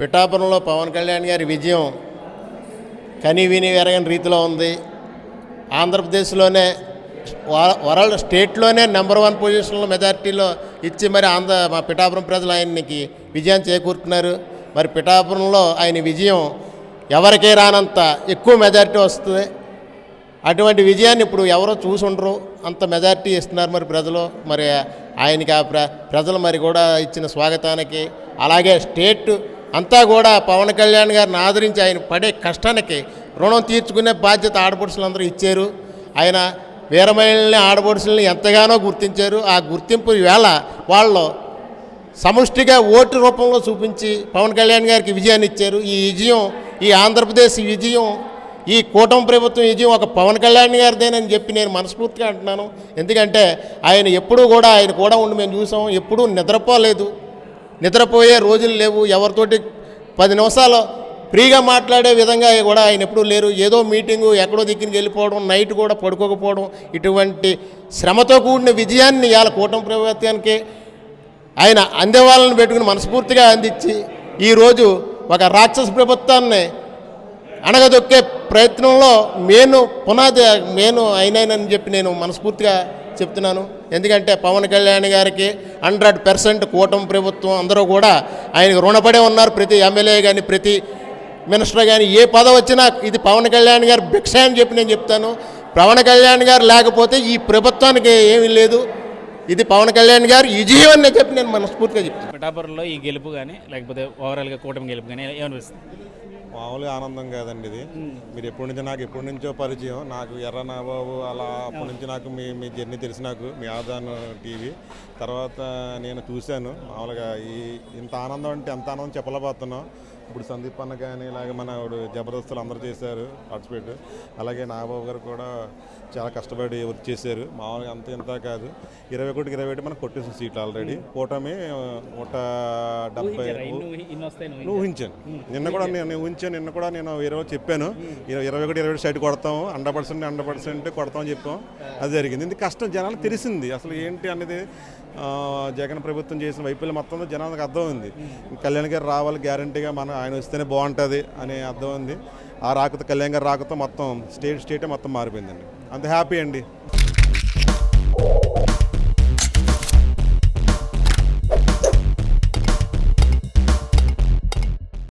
పిఠాపురంలో పవన్ కళ్యాణ్ గారి విజయం కని విని ఎరగని రీతిలో ఉంది. ఆంధ్రప్రదేశ్లోనే వరల్డ్ స్టేట్లోనే నెంబర్ వన్ పొజిషన్లో మెజారిటీలో ఇచ్చి మరి ఆంధ్ర మా పిఠాపురం ప్రజలు ఆయనకి విజయం చేకూరుతున్నారు. మరి పిఠాపురంలో ఆయన విజయం ఎవరికే రానంత ఎక్కువ మెజారిటీ వస్తుంది. అటువంటి విజయాన్ని ఇప్పుడు ఎవరో చూసుండరు. అంత మెజారిటీ ఇస్తున్నారు మరి ప్రజలు. మరి ఆయనకి ఆ ప్ర ప్రజలు మరి కూడా ఇచ్చిన స్వాగతానికి అలాగే స్టేట్ అంతా కూడా పవన్ కళ్యాణ్ గారిని ఆదరించి ఆయన పడే కష్టానికి రుణం తీర్చుకునే బాధ్యత ఆడపడుచులందరూ ఇచ్చారు. ఆయన వీరమహిళని ఆడపడుచుల్ని ఎంతగానో గుర్తించారు. ఆ గుర్తింపు వేళ వాళ్ళు సమష్టిగా ఓటు రూపంలో చూపించి పవన్ కళ్యాణ్ గారికి విజయాన్ని ఇచ్చారు. ఈ విజయం ఈ ఆంధ్రప్రదేశ్ విజయం ఈ కూటమి ప్రభుత్వం విజయం ఒక పవన్ కళ్యాణ్ గారిదేనని చెప్పి నేను మనస్ఫూర్తిగా అంటున్నాను. ఎందుకంటే ఆయన ఎప్పుడూ కూడా ఆయన కూడా ఉండి మేము చూసాం. ఎప్పుడూ నిద్రపోలేదు. నిద్రపోయే రోజులు లేవు. ఎవరితోటి పది నిమిషాలు ఫ్రీగా మాట్లాడే విధంగా కూడా ఆయన ఎప్పుడూ లేరు. ఏదో మీటింగు ఎక్కడో దిక్కుని వెళ్ళిపోవడం నైట్ కూడా పడుకోకపోవడం ఇటువంటి శ్రమతో కూడిన విజయాన్ని ఇవాళ కూటమి ప్రభుత్వానికి ఆయన అందేవాళ్ళని పెట్టుకుని మనస్ఫూర్తిగా అందించి ఈరోజు ఒక రాక్షస ప్రభుత్వాన్ని అణగదొక్కే ప్రయత్నంలో మేను పునాది మేను అయినానని చెప్పి నేను మనస్ఫూర్తిగా చెప్తున్నాను. ఎందుకంటే పవన్ కళ్యాణ్ గారికి హండ్రెడ్ పర్సెంట్ కూటమి ప్రభుత్వం అందరూ కూడా ఆయనకు రుణపడే ఉన్నారు. ప్రతి ఎమ్మెల్యే కానీ ప్రతి మినిస్టర్ కానీ ఏ పదవి వచ్చినా ఇది పవన్ కళ్యాణ్ గారు భిక్ష అని చెప్పి నేను చెప్తాను. పవన్ కళ్యాణ్ గారు లేకపోతే ఈ ప్రభుత్వానికి ఏమీ లేదు. ఇది పవన్ కళ్యాణ్ గారు విజయం అని చెప్పి నేను మనస్ఫూర్తిగా చెప్తాను పిఠాపురంలో ఈ గెలుపు కానీ లేకపోతే ఓవరాల్గా కూటమి గెలుపు కానీ ఏమనిపిస్తుంది? మామూలుగా ఆనందం కాదండి ఇది. మీరు ఎప్పటి నుంచో నాకు ఎప్పటి నుంచో పరిచయం. నాకు ఎర్ర నాబాబు అలా అప్పటి నుంచి నాకు మీ మీ జర్నీ తెలుసు నాకు మీ ఆదాన్ టీవీ. తర్వాత నేను చూశాను. మామూలుగా ఈ ఇంత ఆనందం అంటే ఎంత ఆనందం చెప్పలేకపోతున్నాం. ఇప్పుడు సందీప్ అన్న కానీ ఇలాగ మన జబర్దస్తులు అందరూ చేశారు పార్టిసిపేట్ అలాగే నాగబాబు గారు కూడా చాలా కష్టపడి వర్క్ చేశారు. మామూలుగా అంత ఇంత కాదు. ఇరవై ఒకటికి ఇరవై ఒకటి మనకు కొట్టేసిన సీట్లు ఆల్రెడీ. కూటమి నూట డెబ్బై ఊహించాను. నిన్న కూడా నేను నేను ఊహించాను నిన్న కూడా నేను వాళ్ళు చెప్పాను. ఇరవై ఇరవై ఒకటి ఇరవై సైడ్ కొడతాము హండ్రెడ్ పర్సెంట్ హండ్రెడ్ పర్సెంట్ కొడతామని చెప్పాం. అది జరిగింది. ఇది కష్టం జనాలకు తెలిసింది. అసలు ఏంటి అనేది జగన్ ప్రభుత్వం చేసిన వైఫల్యం మొత్తం జనాలకు అర్థం ఉంది కళ్యాణ్ గారు రావాలి గ్యారంటీగా మన ఆయన వస్తేనే బాగుంటుంది అనే అర్థం ఉంది ఆ రాకతో కళ్యాణ్ గారు రాకతో మొత్తం స్టేట్ స్టేటే మొత్తం మారిపోయిందండి. అంత హ్యాపీ అండి.